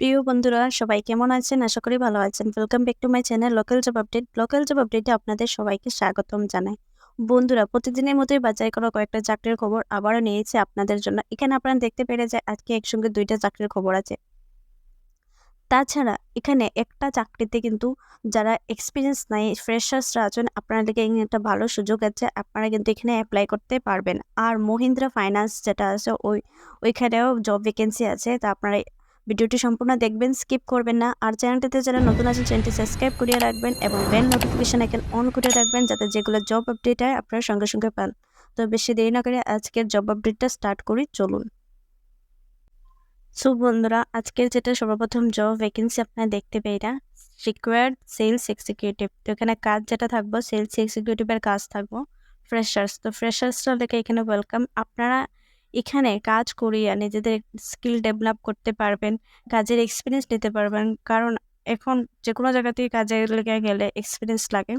প্রিয় বন্ধুরা, সবাই কেমন আছেন? আশা করি ভালো আছেন। Welcome back to my channel local job update local job আপডেটে আপনাদের সবাইকে স্বাগতম জানাই। বন্ধুরা, প্রতিদিনের মতোই বাজার করা কয়েকটা চাকরির খবর আবারও নিয়েছে আপনাদের জন্য। এখানে আপনারা দেখতে পেরে যে আজকে একসঙ্গে দুইটা চাকরির খবর আছে। তাছাড়া, এখানে একটা চাকরিতে কিন্তু যারা এক্সপিরিয়েন্স নাই ফ্রেশার্সরা আছেন আপনারা লিগে একটা ভালো সুযোগ আছে। আপনারা কিন্তু এখানে অ্যাপ্লাই করতে পারবেন। আর মহিন্দ্রা ফাইন্যান্স যেটা আছে, ওই, ওইখানেও জব ভ্যাকেন্সি আছে। তা আপনারা ভিডিওটি সম্পূর্ণ দেখবেন, স্কিপ করবেন না। আর চ্যানেলটিতে যারা নতুন আছেন, চ্যানেলটি সাবস্ক্রাইব করিয়ে রাখবেন এবং বেল নোটিফিকেশন আইকন অন করে রাখবেন যাতে যেগুলো জব আপডেট হয় আপনারা সঙ্গে সঙ্গে পান। তো বেশি দেরি না করে আজকের জব আপডেটটা স্টার্ট করি, চলুন। সো বন্ধুরা, আজকের যেটা সর্বপ্রথম জব ভ্যাকেন্সি আপনারা দেখতে পেয়ে রিকোয়ার্ড সেলস এক্সিকিউটিভ তো এখানে কাজ যেটা থাকব সেলস এক্সিকিউটিভের কাজ থাকব ফ্রেশার্স তো ফ্রেশার্সরা দেখে এখানে ওয়েলকাম আপনারা এখানে কাজ করিয়া নিজেদের স্কিল ডেভেলপ করতে পারবেন, কাজের এক্সপিরিয়েন্স নিতে পারবেন। কারণ এখন যে কোনো জায়গা থেকে কাজে লেগে গেলে এক্সপিরিয়েন্স লাগে।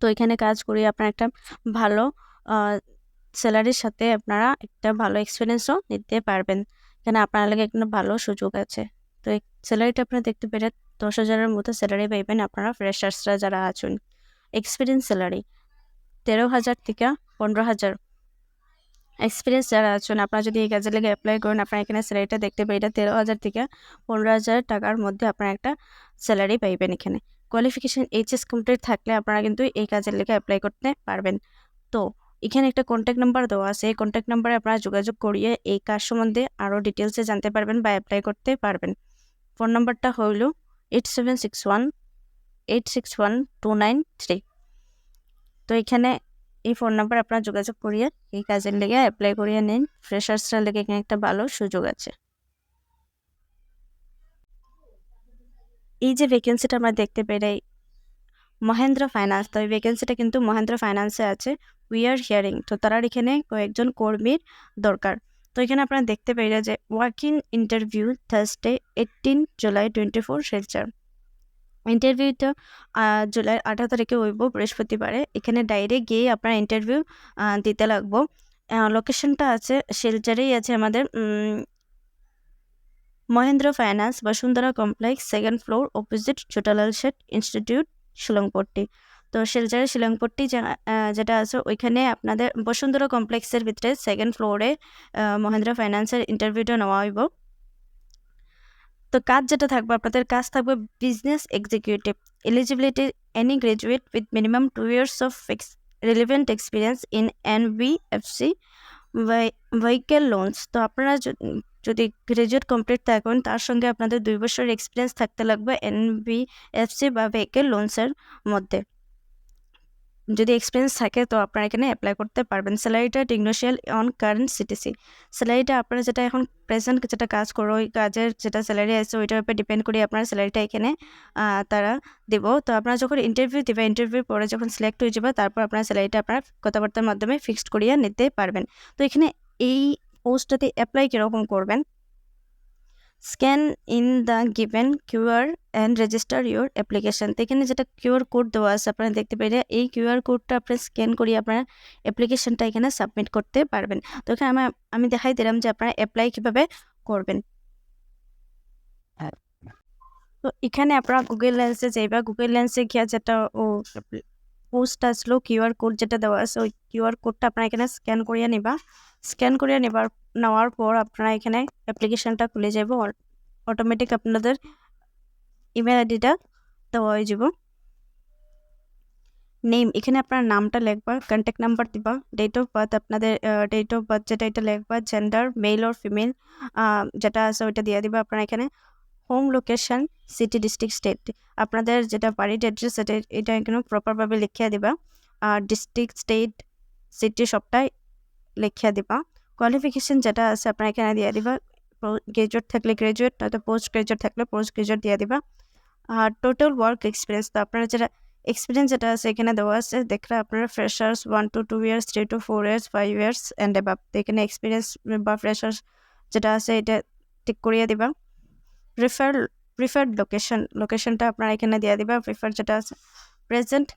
তো এখানে কাজ করিয়ে আপনার একটা ভালো স্যালারির সাথে আপনারা একটা ভালো এক্সপিরিয়েন্সও নিতে পারবেন। এখানে আপনার লাগে একটা ভালো সুযোগ আছে। তো স্যালারিটা আপনারা দেখতে পেরে দশ হাজারের মতো স্যালারি পাইবেন আপনারা ফ্রেশার্সরা যারা আছেন। এক্সপিরিয়েন্স স্যালারি তেরো হাজার থেকে পনেরো হাজার এক্সপিরিয়েন্স যারা আছেন, আপনারা যদি এই কাজে লেগে অ্যাপ্লাই করেন, আপনারা এখানে স্যালারিটা দেখতে পাই। এটা তেরো হাজার থেকে পনেরো হাজার টাকার মধ্যে আপনারা একটা স্যালারি পাইবেন এখানে। কোয়ালিফিকেশন এইচএস কমপ্লিট থাকলে আপনারা কিন্তু এই কাজের লেগে অ্যাপ্লাই করতে পারবেন। তো, এখানে একটা কন্ট্যাক্ট নাম্বার দেওয়া আছে। এই কন্ট্যাক্ট নাম্বারে আপনারা যোগাযোগ করিয়ে এই কাজ সম্বন্ধে আরও ডিটেলসে জানতে পারবেন বা অ্যাপ্লাই করতে পারবেন। ফোন নাম্বারটা হইল eight seven six one eight six one two nine three তো এখানে এই ফোন নাম্বার আপনার যোগাযোগ করিয়ে এই কাজের লেগে অ্যাপ্লাই করিয়ে নিন। ফ্রেশার্সরা লেগে এখানে একটা ভালো সুযোগ আছে। এই যে ভ্যাকেন্সিটা আমরা দেখতে পেরে মহেন্দ্র ফাইন্যান্স তো এই ভ্যাকেন্সিটা কিন্তু মহেন্দ্র ফাইন্যান্সে আছে। উই আর হিয়ারিং তো তারা এখানে কয়েকজন কর্মীর দরকার। তো এখানে আপনারা দেখতে পেরে যে working interview Thursday eighteen July twenty four Silchar ইন্টারভিউটা জুলাই আঠারো তারিখে হইব বৃহস্পতিবারে। এখানে ডাইরেক্ট গিয়ে আপনার ইন্টারভিউ দিতে লাগবো। লোকেশনটা আছে, শিলচরেই আছে আমাদের Mahindra finance Basundhara complex second floor opposite Chhotalal Sheth institute Shillongpatti তো শিলচরের শিলংপট্টি যেটা আছে, ওইখানে আপনাদের বসুন্ধরা কমপ্লেক্সের ভিতরে সেকেন্ড ফ্লোরে মহেন্দ্র ফাইন্যান্সের ইন্টারভিউটা নেওয়া হইব। তো কাজ যেটা থাকবে, আপনাদের কাজ থাকবে business executive eligibility any graduate with minimum two years of ex relevant experience in N B F C vehicle loans তো আপনারা যদি গ্রাজুয়েট কমপ্লিট থাকেন, তার সঙ্গে আপনাদের দুই বছরের এক্সপিরিয়েন্স থাকতে লাগবে এন বি এফ সি বা ভেহিকেল লোনসের মধ্যে। যদি এক্সপিরিয়েন্স থাকে, তো আপনারা এখানে অ্যাপ্লাই করতে পারবেন। স্যালারিটা ডিগনোশিয়াল অন কারেন্ট সিটিসি স্যালারিটা আপনারা যেটা এখন প্রেজেন্ট যেটা কাজ করো, ওই কাজের যেটা স্যালারি আছে, ওইটার উপরে ডিপেন্ড করে আপনার স্যালারিটা এখানে তারা দেব। তো আপনারা যখন ইন্টারভিউ দেবে ইন্টারভিউ পরে যখন সিলেক্ট হয়ে যাবে, তারপর আপনার স্যালারিটা আপনার কথাবার্তার মাধ্যমে ফিক্সড করিয়ে নিতে পারবেন। তো এখানে এই পোস্টটাতে অ্যাপ্লাই কীরকম করবেন? Scan in the given QR and register your application. তো এখানে যেটা কিউআর কোড দেওয়া আছে আপনারা দেখতে পেরে এই কিউআর কোডটা আপনার স্ক্যান করিয়ে আপনার অ্যাপ্লিকেশানটা এখানে সাবমিট করতে পারবেন। তো এখানে আমি আমি দেখাই দিলাম যে আপনারা অ্যাপ্লাই কীভাবে করবেন। তো এখানে আপনারা গুগল লেন্সে যাইবা। গুগল লেন্সে গিয়া যেটা ও পোস্ট আসলো কিউআর কোড যেটা দেওয়া আছে, ওই কিউআর কোডটা আপনারা এখানে স্ক্যান করিয়ে নিবা। স্ক্যান করিয়ে নেবার, নেওয়ার পর আপনারা এখানে অ্যাপ্লিকেশানটা খুলে যাব অটোমেটিক আপনাদের ইমেল আইডিটা দেওয়া হয়ে যাব নেম এখানে আপনার নামটা লিখবা কন্ট্যাক্ট নাম্বার দিবা ডেট অফ বার্থ আপনাদের ডেট অফ বার্থ যেটা এটা লিখবা জেন্ডার মেল অর ফিমেল যেটা আছে ওইটা দিয়ে দিবা আপনারা এখানে। Home location city district state আপনাদের যেটা বাড়ির অ্যাড্রেস সেটা এটা এখানে প্রপারভাবে লিখিয়ে দিবা। আর ডিস্ট্রিক্ট স্টেট সিটি সবটাই লিখিয়া দিবা। কোয়ালিফিকেশন যেটা আছে আপনার এখানে দিয়ে দিবা। গ্রাজুয়েট থাকলে গ্রাজুয়েট নয়তো পোস্ট গ্রাজুয়েট থাকলে পোস্ট গ্রাজুয়েট দিয়ে দিবা। আর টোটাল ওয়ার্ক এক্সপিরিয়েন্স তো আপনারা যেটা এক্সপিরিয়েন্স যেটা আছে এখানে দেওয়া আছে, দেখলে আপনারা freshers one two two years three two four years five years and তো এখানে এক্সপিরিয়েন্স বা ফ্রেশার্স যেটা আছে এটা ঠিক করিয়ে দিবা। প্রিফার প্রিফার্ড লোকেশন লোকেশনটা আপনারা এখানে দিয়ে দিবা প্রিফার যেটা আছে present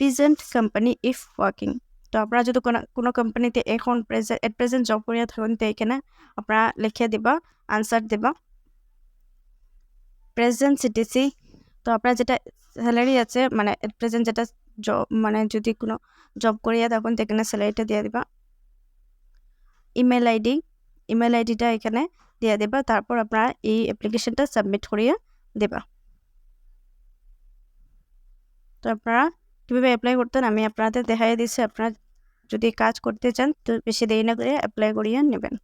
present company if working তো আপনারা যদি কোনো কোনো কোম্পানিতে এখন প্রেজেন্ট এট প্রেজেন্ট জব করিয়া থাকেন, তো এখানে আপনারা লিখে দিবা আনসার দিবা। প্রেজেন্ট সিটিসি তো আপনার যেটা স্যালারি আছে মানে এট প্রেজেন্ট যেটা জব মানে যদি কোনো জব করিয়া তখন তো এখানে স্যালারিটা দিয়ে দিবা। ইমেল আইডি ইমেল আইডিটা এখানে দিয়ে দেবা। তারপর আপনারা এই অ্যাপ্লিকেশনটা সাবমিট করিয়ে দেবা। তো আপনারা কীভাবে অ্যাপ্লাই করতেন? আমি আপনাদের দেখাই দিচ্ছি। আপনারা যদি কাজ করতে চান, তো বেশি দেরি না করে অ্যাপ্লাই করিয়ে নেবেন।